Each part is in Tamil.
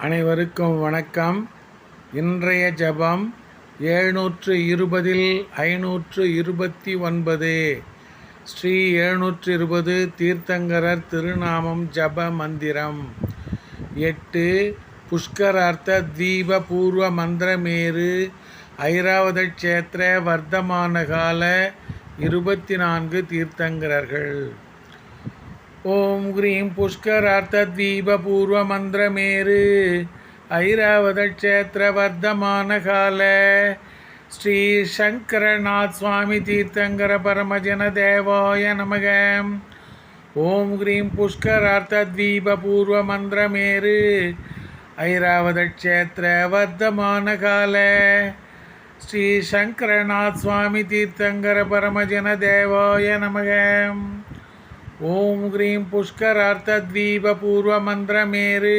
அனைவருக்கும் வணக்கம். இன்றைய ஜெபம் எழுநூற்று இருபதில் ஐநூற்று இருபத்தி ஒன்பது ஸ்ரீ எழுநூற்று இருபது தீர்த்தங்கரர் திருநாமம் ஜப மந்திரம். எட்டு புஷ்கரார்த்த தீப பூர்வ மந்திரமேரு ஐராவத கஷேத்திர வர்த்தமான கால இருபத்தி நான்கு தீர்த்தங்கரர்கள். ஓம் ஹ்ரீம் புஷ்கரார்த்தத்வீபூர்வமந்திரமேரு ஐராவதக்ஷேத்திரவர்தமானகால. ஸ்ரீ சங்கரநாத் சுவாமி தீர்த்தங்கர பரமஜன தேவாய நமக. ஓம் ஹ்ரீம் புஷ்கரார்த்தத்வீபூர்வமந்திரமேரு ஐராவதக்ஷேத்திரவர்தமானகால. ஸ்ரீ சங்கரநாத் சுவாமி தீர்த்தங்கர பரமஜன தேவாய நமகம் ஓம் க்ரீம் புஷ்கரார்த்தத்வீபூர்வமந்திரமேரு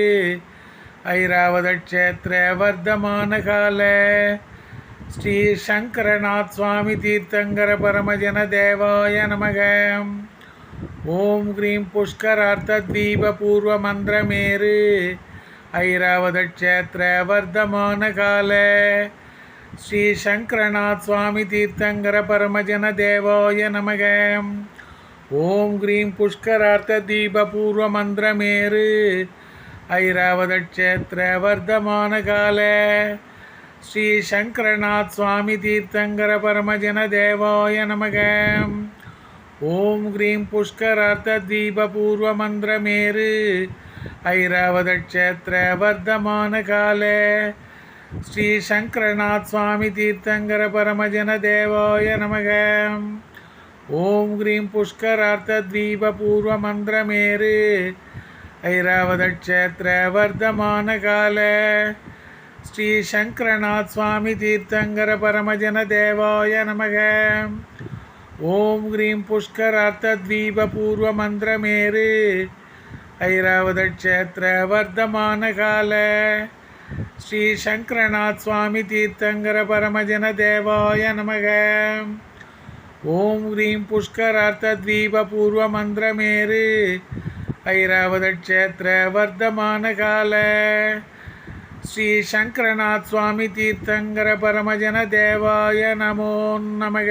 ஐராவதக்ஷேத்திர வர்த்தமானகால ஸ்ரீ சங்கரநாத் சுவாமி தீர்த்தங்கர பரமஜன தேவாய நமக. ஓம் க்ரீம் புஷ்கரார்த்தத்வீபூர்வமந்திரமேரு ஐராவதக்ஷேத்திர வர்த்தமானகால ஸ்ரீ சங்கரநாத் சுவாமி தீர்த்தங்கர பரமஜன தேவாய நமகம் ஓம் கிரீம் புஷ்கரார்த்த க்ரீம் புஷ்கரார்த்ததீபூர்வமந்திரமேரு ஐராவதக்ஷேத்திர வர்த்தமானகால ஸ்ரீ சங்கரநாத் சுவாமி தீர்த்தங்கர பரமஜன தேவாய நமக. ஓம் கிரீம் புஷ்கரார்த்த க்ரீம் புஷ்கரார்த்ததீபூர்வமந்திரமேரு ஐராவதக்ஷேத்திர வர்த்தமானகால ஸ்ரீ சங்கரநாத் சுவாமி தீர்த்தங்கர பரமஜன தேவாய நமகம் ஓம் க்ரீம் புஷ்கரார்த்தத்வீபூர்வமந்திரமேரு ஐராவதக்ஷேத்திர வர்த்தமானகால ஸ்ரீ சங்கரநாத் சுவாமி தீர்த்தங்கர பரமஜன தேவாய நமக. ஓம் க்ரீம் புஷ்கரார்த்தத்வீபூர்வமந்திரமேரு ஐராவதக்ஷேத்திர வர்த்தமானகால ஸ்ரீ சங்கரநாத் சுவாமி தீர்த்தங்கர பரமஜன தேவாய நமக. ஓம் ஹ்ரீம் புஷ்கரார்த்தத்வீபூர்வமந்திரமேரு ஐராவதக்ஷேத்திர வர்த்தமானகால ஸ்ரீ சங்கரநாத் சுவாமி தீர்த்தங்கர பரமஜன தேவாய நமோ நமக.